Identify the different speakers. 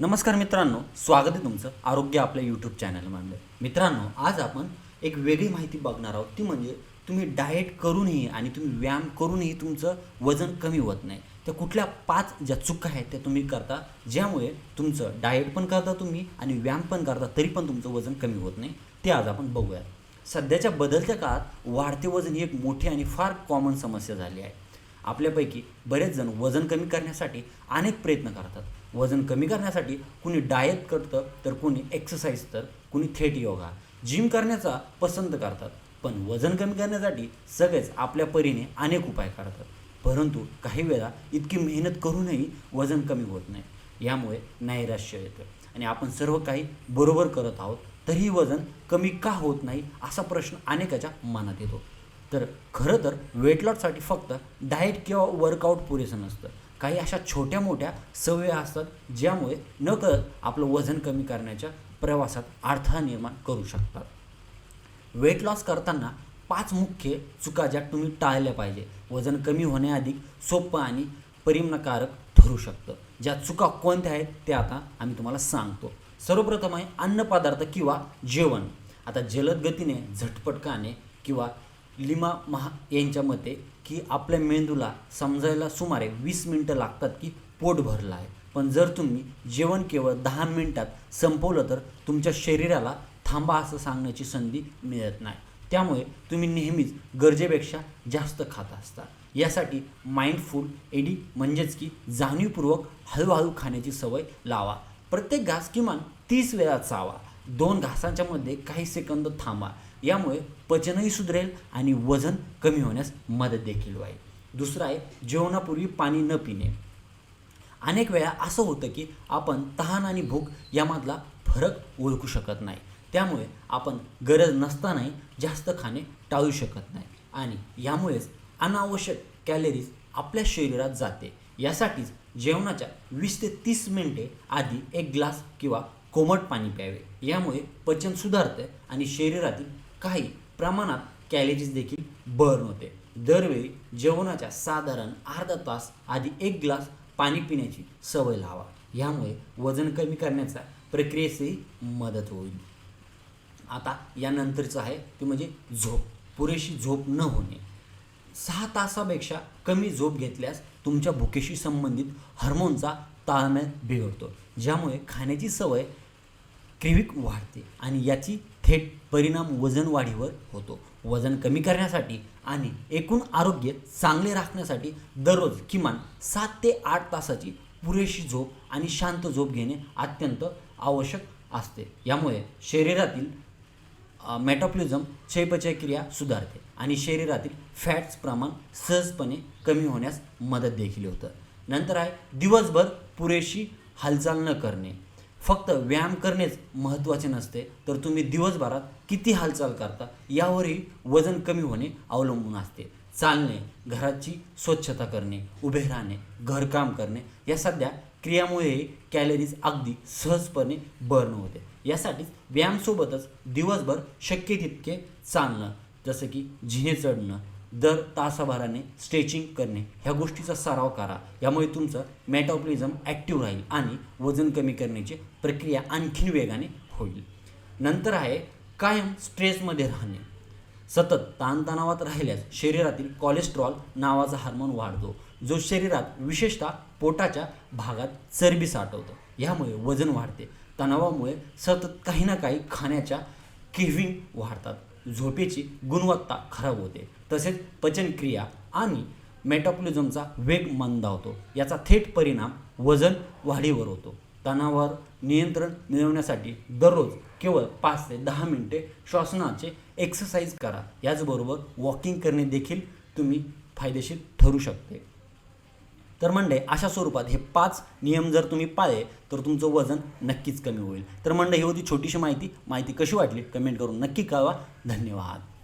Speaker 1: नमस्कार मित्रांनो स्वागत आहे तुमचं आरोग्य आपल्या यूट्यूब चॅनलमध्ये मित्रांनो आज आपण एक वेगळी माहिती बघणार आहोत. ती म्हणजे तुम्ही डाएट करूनही आणि तुम्ही व्यायाम करूनही तुमचं वजन कमी होत नाही. त्या कुठल्या पाच ज्या चुका आहेत त्या तुम्ही करता ज्यामुळे तुमचं डाएट पण करता तुम्ही आणि व्यायाम पण करता तरी पण तुमचं वजन कमी होत नाही. ते आज आपण बघूया सध्याच्या बदलत्या काळात वाढते वजन ही एक मोठी आणि फार कॉमन समस्या झाली आहे. आपल्यापैकी बरेच जण वजन कमी करण्यासाठी अनेक प्रयत्न करतात. वजन कमी करण्यासाठी कुणी डाएट करतं तर कुणी एक्सरसाइज तर कुणी थेट योगा. जिम करण्याचा पसंत करतात पण वजन कमी करण्यासाठी सगळेच आपल्या परीने अनेक उपाय करतात. परंतु काही वेळा इतकी मेहनत करूनही वजन कमी होत नाही. यामुळे नैराश्य येतं. आणि आपण सर्व काही बरोबर करत आहोत तरीही वजन कमी का होत नाही असा प्रश्न अनेकाच्या मनात येतो. तर खरं तर वेट लॉससाठी फक्त डाएट किंवा वर्कआउट पुरेसं नसतं. काही अशा छोट्या मोठ्या सवयी असतात ज्यामुळे न आपलं वजन कमी करण्याच्या प्रवासात अडथळा निर्माण करू शकतात. वेट लॉस करताना पाच मुख्य चुका ज्या तुम्ही टाळल्या पाहिजे. वजन कमी होण्याआधी सोपं आणि परिणामकारक ठरू शकतं. ज्या चुका कोणत्या आहेत ते आता आम्ही तुम्हाला सांगतो. सर्वप्रथम आहे अन्नपदार्थ किंवा जेवण. आता जलद गतीने झटपट खाणे किंवा लिमा महा यांच्या मते की आपल्या मेंदूला समजायला सुमारे वीस मिनटं लागतात की पोट भरलं आहे. पण जर तुम्ही जेवण केवळ दहा मिनटात संपवलं तर तुमच्या शरीराला थांबा असं सांगण्याची संधी मिळत नाही. त्यामुळे तुम्ही नेहमीच गरजेपेक्षा जास्त खात असता. यासाठी माइंडफुल एडी म्हणजेच की जाणीवपूर्वक हळूहळू खाण्याची सवय लावा. प्रत्येक घास किमान तीस वेळा चावा. दोन घासांच्या मध्ये काही सेकंद थांबा. यामुळे पचनही सुधरेल आणि वजन कमी होण्यास मदत देखील होईल. दुसरं आहे जेवणापूर्वी पाणी न पिणे. अनेक वेळा असं होतं की आपण तहान आणि भूक यामधला फरक ओळखू शकत नाही. त्यामुळे आपण गरज नसतानाही जास्त खाणे टाळू शकत नाही. आणि यामुळेच अनावश्यक कॅलरीज आपल्या शरीरात जाते. यासाठीच जेवणाच्या वीस ते तीस मिनिटे आधी एक ग्लास किंवा कोमट पाणी प्यावे. यामुळे पचन सुधारते आणि शरीरातील काही प्रमाणात कॅलरीज देखील बर्न होते. दरवेळी जेवणाच्या साधारण अर्धा तास आधी एक ग्लास पाणी पिण्याची सवय लावा. यामुळे वजन कमी करण्याचा प्रक्रियेसही मदत होईल. आता यानंतरचं आहे ते म्हणजे झोप. पुरेशी झोप न होणे. सहा तासापेक्षा कमी झोप घेतल्यास तुमच्या भुकेशी संबंधित हार्मोनचा ताळमेळ बिघडतो. ज्यामुळे खाण्याची सवय क्रिविक वाढते आणि याची थेट परिणाम वजन वाढीवर होतो. वजन कमी करण्यासाठी आणि एकूण आरोग्य चांगले राखण्यासाठी दररोज किमान सात ते आठ तासाची पुरेशी झोप आणि शांत झोप घेणे अत्यंत आवश्यक असते. यामुळे शरीरातील मेटाप्लिझम चयपचय क्रिया सुधारते आणि शरीरातील फॅट्स प्रमाण सहजपणे कमी होण्यास मदत देखील होतं. नंतर आहे दिवसभर पुरेशी हालचाल न करणे. फक्त व्यायाम करणेच महत्त्वाचे नसते. तर तुम्ही दिवसभरात किती हालचाल करता यावरही वजन कमी होणे अवलंबून असते. चालणे घराची स्वच्छता करणे उभे राहणे घरकाम करणे या सध्या क्रियामुळेही कॅलरीज अगदी सहजपणे बर्न होते. यासाठीच व्यायामसोबतच दिवसभर शक्य तितके चालणं जसं की झिने चढणं दर तासाभराने स्ट्रेचिंग करणे. ह्या गोष्टीचा सराव करा. यामुळे तुमचं मेटाबॉलिझम ॲक्टिव्ह राहील आणि वजन कमी करण्याची प्रक्रिया आणखीन वेगाने होईल. नंतर आहे कायम स्ट्रेसमध्ये राहणे. सतत ताणतणावात राहिल्यास शरीरातील कोलेस्ट्रॉल नावाचा हार्मोन वाढतो. जो शरीरात विशेषतः पोटाच्या भागात चरबी साठवतो. यामुळे वजन वाढते. तणावामुळे सतत काही ना काही खाण्याच्या केव्हिंग वाढतात. झोपेची गुणवत्ता खराब होते. तसेच पचनक्रिया आणि मेटाबॉलिझमचा वेग मंदावतो. याचा थेट परिणाम वजन वाढीवर होतो. तणावावर नियंत्रण मिळवण्यासाठी दररोज केवळ पाच ते दहा मिनिटे श्वासनाचे एक्सरसाइज करा. याचबरोबर वॉकिंग करणे देखील तुम्ही फायदेशीर ठरू शकते. तर मंडे अशा स्वरूपात हे पाच नियम जर तुम्ही पाळले तर तुमचं वजन नक्कीच कमी होईल. तर मंडे ही होती छोटीशी माहिती. माहिती कशी वाटली? कमेंट करून नक्की कळवा. धन्यवाद.